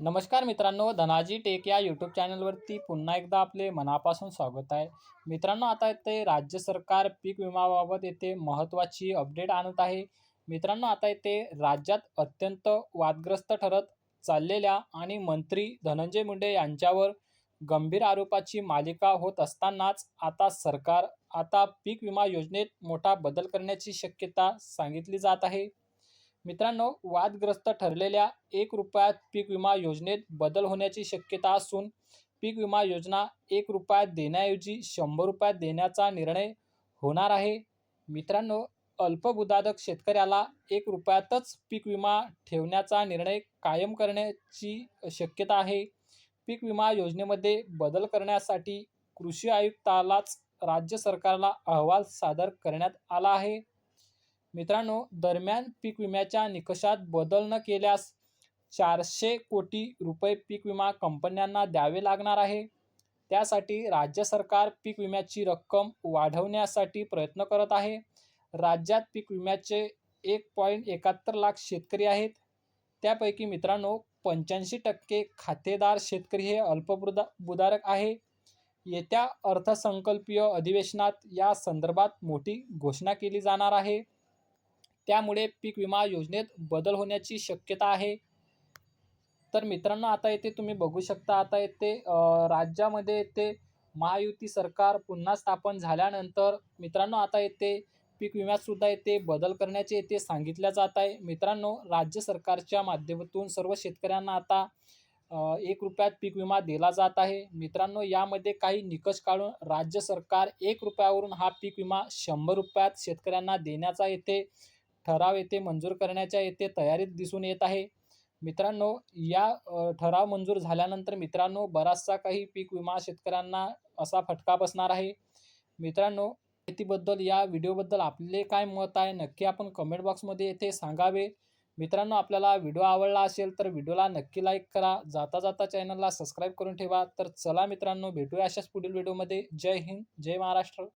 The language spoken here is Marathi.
नमस्कार मित्रांनो धनाजी टेक या यूट्यूब चॅनलवरती पुन्हा एकदा आपले मनापासून स्वागत आहे. मित्रांनो आता येथे राज्य सरकार पीक विमाबाबत येथे महत्त्वाची अपडेट आणत आहे. मित्रांनो आता येथे राज्यात अत्यंत वादग्रस्त ठरत चाललेल्या आणि मंत्री धनंजय मुंडे यांच्यावर गंभीर आरोपाची मालिका होत असतानाच आता सरकार आता पीक विमा योजनेत मोठा बदल करण्याची शक्यता सांगितली जात आहे. मित्रांनो वादग्रस्त ठरलेल्या एक रुपयात पीक विमा योजनेत बदल होण्याची शक्यता असून पीक विमा योजना एक रुपयात देण्याऐवजी शंभर रुपयात देण्याचा निर्णय होणार आहे. मित्रांनो अल्पभूधारक शेतकऱ्याला एक रुपयातच पीक विमा ठेवण्याचा निर्णय कायम करण्याची शक्यता आहे. पीक विमा योजनेमध्ये बदल करण्यासाठी कृषी आयुक्तालाच राज्य सरकारला अहवाल सादर करण्यात आला आहे. मित्रांनो दरम्यान पीक विम्याच्या निकषात बदल न केल्यास चारशे कोटी रुपये पीक विमा कंपन्यांना द्यावे लागणार आहे. त्यासाठी राज्य सरकार पीक विम्याची रक्कम वाढवण्यासाठी प्रयत्न करत आहे. राज्यात पीक विम्याचे एक पॉईंट एकाहत्तर लाख शेतकरी आहेत. त्यापैकी मित्रांनो पंच्याऐंशी टक्के खातेदार शेतकरी हे अल्पबुदा बुधारक आहे. येत्या अर्थसंकल्पीय अधिवेशनात या संदर्भात मोठी घोषणा केली जाणार आहे. त्यामुळे पीक विमा योजनेत बदल होण्याची शक्यता आहे. तर मित्रांनो आता येथे तुम्ही बघू शकता आता येथे राज्यामध्ये येथे महायुती सरकार पुन्हा स्थापन झाल्यानंतर मित्रांनो आता येथे पीक विम्यातसुद्धा येथे बदल करण्याचे येथे सांगितल्या जात आहे. मित्रांनो राज्य सरकारच्या माध्यमातून सर्व शेतकऱ्यांना आता एक रुपयात पीक विमा दिला जात आहे. मित्रांनो यामध्ये काही निकष काढून राज्य सरकार एक रुपयावरून हा पीक विमा शंभर रुपयात शेतकऱ्यांना देण्याचा येथे ठराव येथे मंजूर करण्याच्या येथे तयारीत दिसून येत आहे. मित्रांनो या ठराव मंजूर झाल्यानंतर मित्रांनो बराचसा काही पीक विमा शेतकऱ्यांना असा फटका बसणार आहे. मित्रांनो शेतीबद्दल या व्हिडिओबद्दल आपले काय मत आहे नक्की आपण कमेंट बॉक्समध्ये येथे सांगावे. मित्रांनो आपल्याला व्हिडिओ आवडला असेल तर व्हिडिओला नक्की लाईक करा. जाता जाता चॅनलला सबस्क्राईब करून ठेवा. तर चला मित्रांनो भेटूया अशाच पुढील व्हिडिओमध्ये जय हिंद जय महाराष्ट्र.